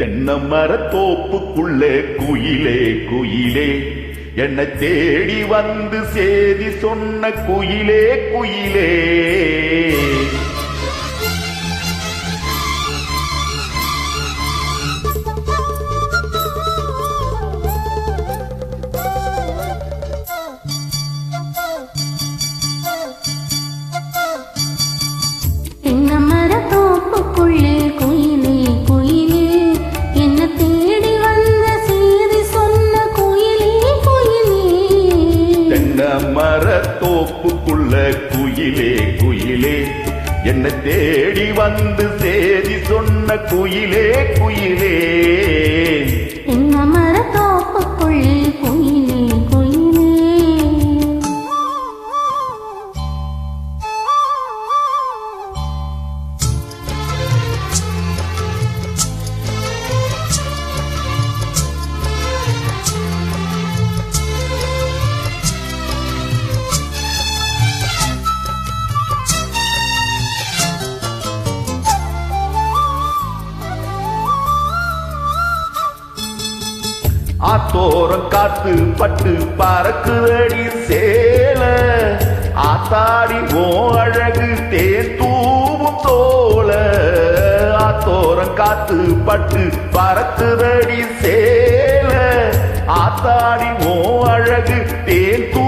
தென்னை மரத்தோப்புக்குள்ளே குயிலே குயிலே. என்னை தேடி வந்து சேதி சொன்ன குயிலே குயிலே. வந்து சேதி சொன்ன குயிலே குயிலே. ஆத்தோரம் காத்து பட்டு பறக்குதடி சேல. ஆத்தாடி ஓ அழகு தேன் தூவும் தோல. ஆத்தோரம் காத்து பட்டு பறக்குதடி சேல. ஆத்தாடி ஓ அழகு தேன் தூ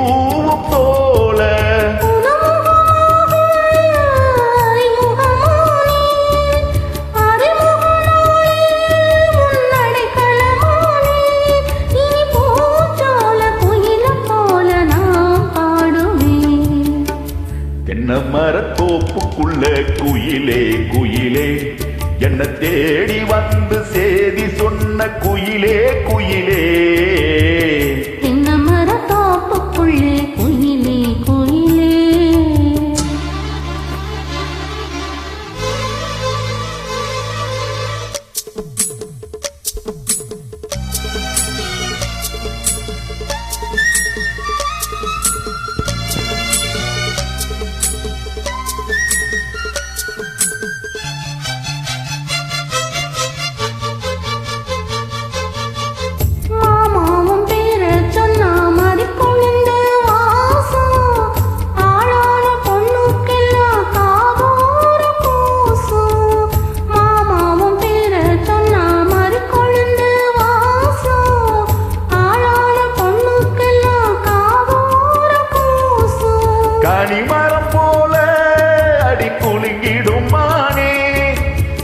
தென்னை மரத்தோப்புக்குள்ள குயிலே குயிலே. என்ன தேடி வந்து சேதி சொன்ன குயிலே குயிலே.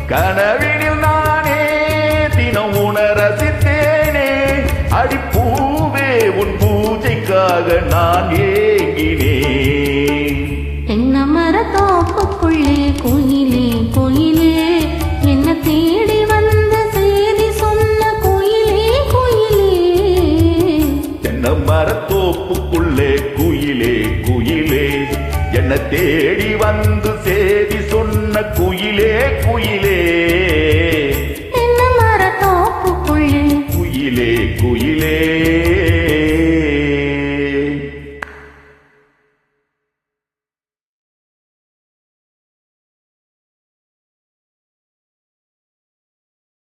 கனவினில் நானே தினம் உணர ரசித்தேனே அடி உன் பூஜைக்காக நான் ஏங்கினேன். தென்னமர தோப்புக்குள்ளே குயிலே என்ன தேடி வந்து சேதி சொன்ன குயிலே குயிலே.